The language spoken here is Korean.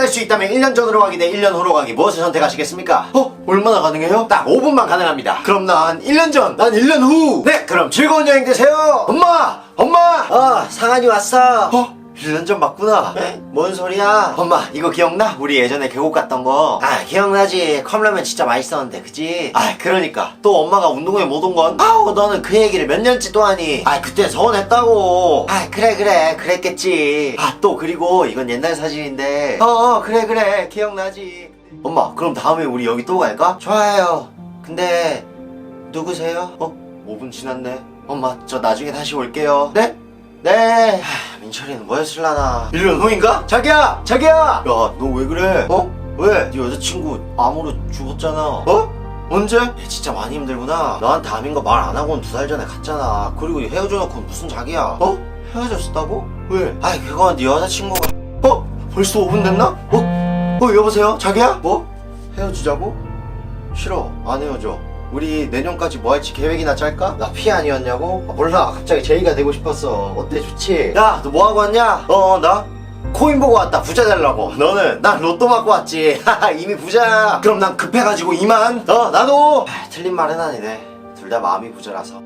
운전할 수 있다면 1년 전으로 가기 대 1년 후로 가기 무엇을 선택하시겠습니까? 어? 얼마나 가능해요? 딱 5분만 가능합니다. 그럼 난 1년 전, 난 1년 후. 네, 그럼 즐거운 여행 되세요. 엄마! 엄마! 어, 상한이 왔어. 어? 1년 전 맞구나. 에? 뭔 소리야? 엄마, 이거 기억나? 우리 예전에 계곡 갔던 거. 아, 기억나지. 컵라면 진짜 맛있었는데, 그지? 아, 그러니까. 또 엄마가 운동회 못 온 건? 아우, 너는 그 얘기를 몇 년째 또 하니? 아, 그때 서운했다고. 아, 그래, 그래. 그랬겠지. 아, 또 그리고 이건 옛날 사진인데. 어, 어, 그래, 그래. 기억나지. 엄마, 그럼 다음에 우리 여기 또 갈까? 좋아요. 근데, 누구세요? 어? 5분 지났네. 엄마, 저 나중에 다시 올게요. 네? 네. 하, 민철이는 뭐였을라나? 1년 후인가? 자기야! 자기야! 야, 너 왜 그래? 어? 왜? 네 여자친구 암으로 죽었잖아. 어? 언제? 얘 진짜 많이 힘들구나. 너한테 암인 거 말 안 하고는 두 달 전에 갔잖아. 그리고 헤어져 놓고 무슨 자기야? 어? 헤어졌다고? 왜? 아이, 그건 네 여자친구가. 어? 벌써 5분 됐나? 어? 어, 여보세요? 자기야? 뭐? 헤어지자고? 싫어. 안 헤어져. 우리 내년까지 뭐 할지 계획이나 짤까? 나 피 아니었냐고? 아, 몰라. 갑자기 제이가 되고 싶었어. 어때? 좋지? 야, 너 뭐 하고 왔냐? 어, 나? 코인 보고 왔다. 부자 되려고. 너는? 나 로또 맞고 왔지. 이미 부자야. 그럼 난 급해가지고 이만. 어, 나도. 아, 틀린 말은 아니네. 둘 다 마음이 부자라서.